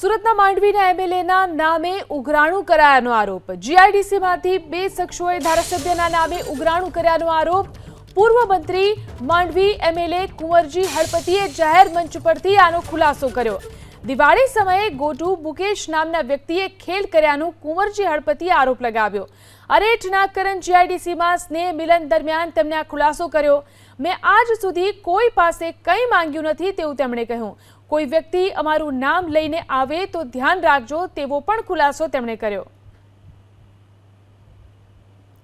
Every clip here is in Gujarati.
સુરતના માંડવીના એમએલએના નામે ઉઘરાણું કરાયાનો આરોપ. જીઆઈડીસીમાંથી બે શખ્સોએ ધારાસભ્યના નામે ઉઘરાણું કર્યાનો આરોપ. પૂર્વ મંત્રી માંડવી એમએલએ કુંવરજી હળપતિએ જાહેર મંચ પરથી આનો ખુલાસો કર્યો. દિવાળી સમયે ગોટુ મુકેશ નામના વ્યક્તિએ ખેલ કર્યાનું કુંવરજી હળપતિએ આરોપ લગાવ્યો. અરેઠ નાગકરણ જીઆઈડીસીમાં સ્નેહ મિલન દરમિયાન તેમણે આ ખુલાસો કર્યો. મેં આજ સુધી કોઈ પાસે કંઈ માંગ્યું નથી તેવું તેમણે કહ્યું. કોઈ વ્યક્તિ અમારું નામ લઈને આવે તો ધ્યાન રાખજો, તેવો પણ ખુલાસો તેમણે કર્યો.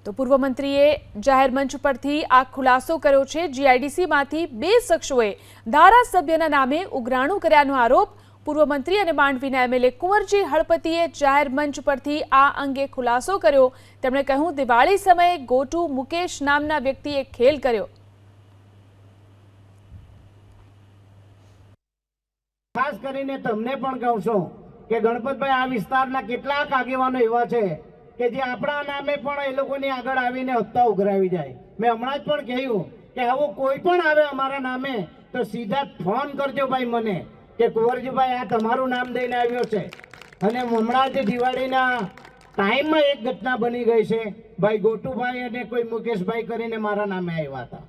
તો પૂર્વ મંત્રીએ જાહેર મંચ પરથી આ ખુલાસો કર્યો છે. જીઆઈડીસીમાંથી બે શખ્સોએ ધારાસભ્યના નામે ઉઘરાણું કર્યાનો આરોપ પૂર્વ મંત્રી અને માંડવીના એમએલએ કુંવરજી હળપતિએ જાહેર મંચ પરથી આ અંગે ખુલાસો કર્યો. તેમણે કહ્યું, દિવાળી સમયે ગોટુ મુકેશ નામના વ્યક્તિએ ખેલ કર્યો. ખાસ કરીને તમને પણ કહું છું કે ગણપતભાઈ આ વિસ્તારના કેટલાક આગેવાનો એવા છે કે જે આપણા નામે પણ એ લોકોની આગળ આવીને હપ્તા ઉઘરાવી જાય. મેં હમણાં જ પણ કહ્યું કે આવું કોઈ પણ આવે અમારા નામે, તો સીધા ફોન કરજો ભાઈ મને કે કુંવરજીભાઈ, આ તમારું નામ દઈને આવ્યો છે. અને હમણાં જ દિવાળીના ટાઈમમાં એક ઘટના બની ગઈ છે. ભાઈ ગોટુભાઈ અને કોઈ મુકેશભાઈ કરીને મારા નામે આવ્યા હતા.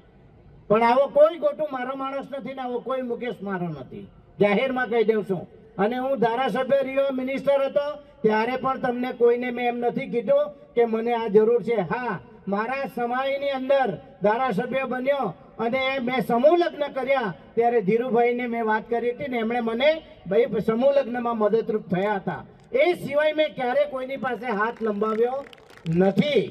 પણ આવો કોઈ ગોટું મારો માણસ નથી ને આવો કોઈ મુકેશ મારો નથી. જાહેરમાં કહી દઉં છું. અને હું ધારાસભ્ય રહ્યો મિનિસ્ટર હતો, ત્યારે પણ તમને કોઈને મેં એમ નથી કીધું કે મને આ જરૂર છે. હા, મારા સમયની અંદર ધારાસભ્ય બન્યો અને મેં સમૂહ લગ્ન કર્યા, ત્યારે ધીરુભાઈને મેં વાત કરી હતી ને એમણે મને ભાઈ સમૂહ લગ્નમાં મદદરૂપ થયા હતા. એ સિવાય મેં ક્યારે કોઈની પાસે હાથ લંબાવ્યો નથી.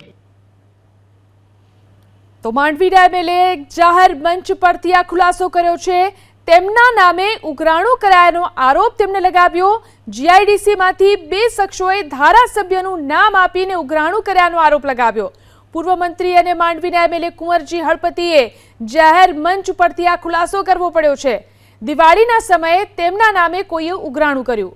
તો માંડવી એમએલએ જાહેર મંચ પરથી આ ખુલાસો કર્યો છે. તેમના નામે ઉઘરાણું કરાયાનો આરોપ તેમને લગાવ્યો. જીઆઈડીસીમાંથી બે શખ્સોએ ધારાસભ્યનું નામ આપીને ઉઘરાણું કર્યાનો આરોપ લગાવ્યો. પૂર્વ મંત્રી અને માંડવીના એમએલએ કુંવરજી હળપતિએ જાહેર મંચ પરથી આ ખુલાસો કરવો પડ્યો છે. દિવાળીના સમયે તેમના નામે કોઈએ ઉઘરાણું કર્યું.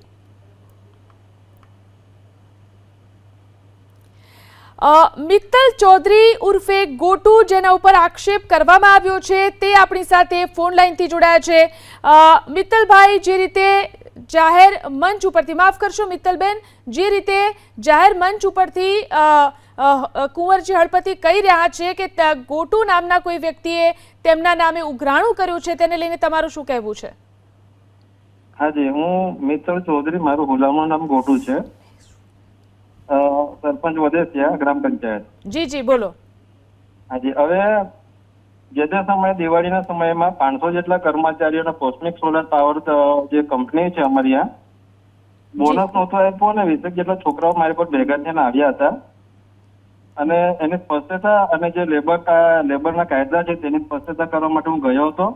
મિત્તલ ચૌધરી ઉર્ફે ગોટુ જેના ઉપર આક્ષેપ કરવામાં આવ્યો છે, તે આપણી સાથે ફોન લાઈનથી જોડાયા છે. મિત્તલભાઈ, જે રીતે જાહેર મંચ ઉપરથી, માફ કરશો મિત્તલબેન, જે રીતે જાહેર મંચ ઉપરથી કુંવરજી હળપતિ કહી રહ્યા છે કે ગોટુ નામના કોઈ વ્યક્તિએ તેમના નામે ઉઘરાણું કર્યું છે, તેને લઈને તમારું શું કહેવું છે? હાજી હું મિત્તલ ચૌધરી, મારું હુલામણું નામ ગોટુ છે. સરપંચ વદેસિયા ગ્રામ પંચાયત. જી જી બોલો. હાજી હવે જે તે સમયે દિવાળીના સમયમાં પાંચસો જેટલા કર્મચારીઓને કોસ્મિક સોલર પાવર જે કંપની છે અમારી આ બોનસ નહોતો આપ્યો અને વીસેક જેટલા છોકરાઓ મારી પર ભેગા થઈને આવ્યા હતા. અને એની સ્પષ્ટતા અને જે લેબર લેબરના કાયદા છે તેની સ્પષ્ટતા કરવા માટે હું ગયો હતો.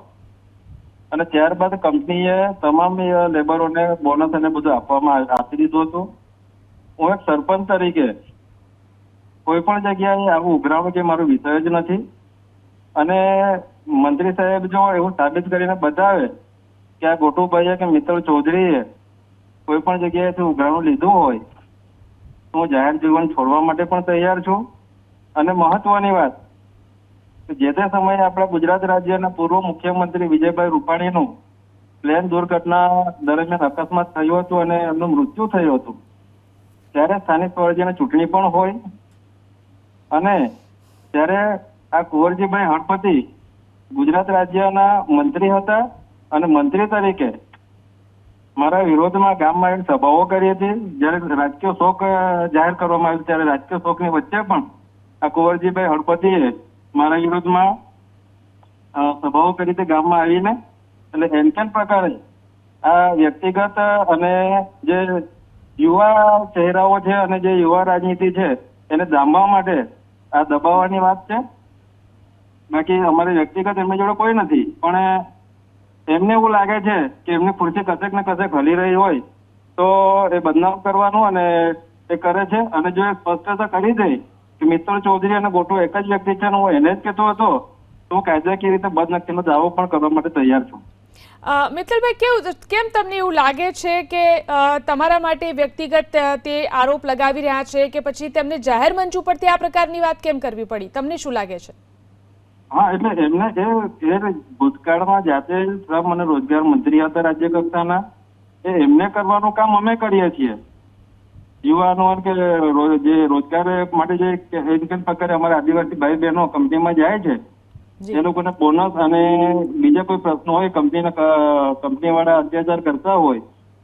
અને ત્યારબાદ કંપનીએ તમામ લેબરોને બોનસ અને બધું આપવામાં આપી દીધું હતું. હું એક સરપંચ તરીકે કોઈ પણ જગ્યાએ આવું ઉઘરાણું કે મારો વિષય જ નથી. અને મંત્રી સાહેબ જો એવું સાબિત કરીને બતાવે કે આ ગોટુભાઈએ કે મિત્ર ચૌધરીએ કોઈ પણ જગ્યાએથી ઉઘરાણું લીધું હોય, તો હું જાહેર જીવન છોડવા માટે પણ તૈયાર છું. અને મહત્વની વાત, જે તે સમયે આપણા ગુજરાત રાજ્યના પૂર્વ મુખ્યમંત્રી વિજયભાઈ રૂપાણીનું પ્લેન દુર્ઘટના દરમિયાન અકસ્માત થયું હતું અને એમનું મૃત્યુ થયું હતું. ત્યારે સ્થાનિક સ્વરાજ્યની ચૂંટણી પણ હોય અને ત્યારે આ કુંવરજીભાઈ હળપતિ ગુજરાત રાજ્યના મંત્રી હતા અને મંત્રી તરીકે મારા વિરોધમાં ગામમાં આવીને સભાઓ કરી હતી. જ્યારે રાજકીય શોક જાહેર કરવામાં આવ્યો ત્યારે રાજકીય શોકની વચ્ચે પણ આ કુંવરજીભાઈ હળપતિએ મારા વિરોધમાં સભાઓ કરી હતી ગામમાં આવીને. એટલે એમ કેમ પ્રકારે આ વ્યક્તિગત અને જે યુવા ચહેરાઓ છે અને જે યુવા રાજનીતિ છે, એને દામવા માટે આ દબાવવાની વાત છે? બાકી અમારે વ્યક્તિગત એમની જોડે કોઈ નથી, પણ એમને એવું લાગે છે કે એમની ખુરશી કશેક ને કશેક હલી રહી હોય, તો એ બદનામ કરવાનું અને એ કરે છે. અને જો એ સ્પષ્ટતા કરી દે કે મિત્તલ ચૌધરી અને ગોટો એક જ વ્યક્તિ છે અને હું એને જ કહેતો હતો, તો કાયદાકીય રીતે બદનક્ષીનો દાવો પણ કરવા માટે તૈયાર છું. અ, મિત્તલભાઈ કેવું કેમ તમને એવું લાગે છે કે તમારા માટે વ્યક્તિગત તે આરોપ લગાવી રહ્યા છે કે પછી તેમને જાહેર મંચ ઉપરથી આ પ્રકારની વાત કેમ કરવી પડી? તમને શું લાગે છે? હા એટલે એમને એ ભૂતકાળમાં જાતે શ્રમ અને રોજગાર મંત્રી હતા રાજ્ય કક્ષાના એ એમને કરવાનું કામ અમે કરીએ છીએ. યુવાનો કે જે રોજગાર માટે જે ઇન્કમ પ્રકારે અમારા આદિવાસી ભાઈ બહેનો કંપનીમાં જાય છે એ લોકોને બોનસ અને બીજા કોઈ પ્રશ્નો હોય કંપનીના કંપની વાળા અત્યાચાર કરતા હોય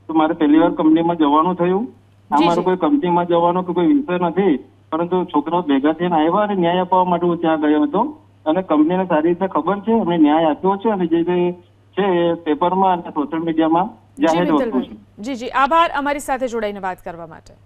તો મારે પહેલી વાર કંપનીમાં જવાનું થયું. આ મારો કોઈ કંપનીમાં જવાનો કે કોઈ વિષય નથી પરંતુ છોકરાઓ ભેગા થઈને આવ્યા અને ન્યાય આપવા માટે હું ત્યાં ગયો હતો. અને કંપનીને સારી રીતે ખબર છે અમે ન્યાય આપ્યો છે અને જે છે પેપરમાં અને સોશિયલ મીડિયામાં જાહેર વસ્તુ છે. જી જી. આભાર અમારી સાથે જોડાઈને વાત કરવા માટે.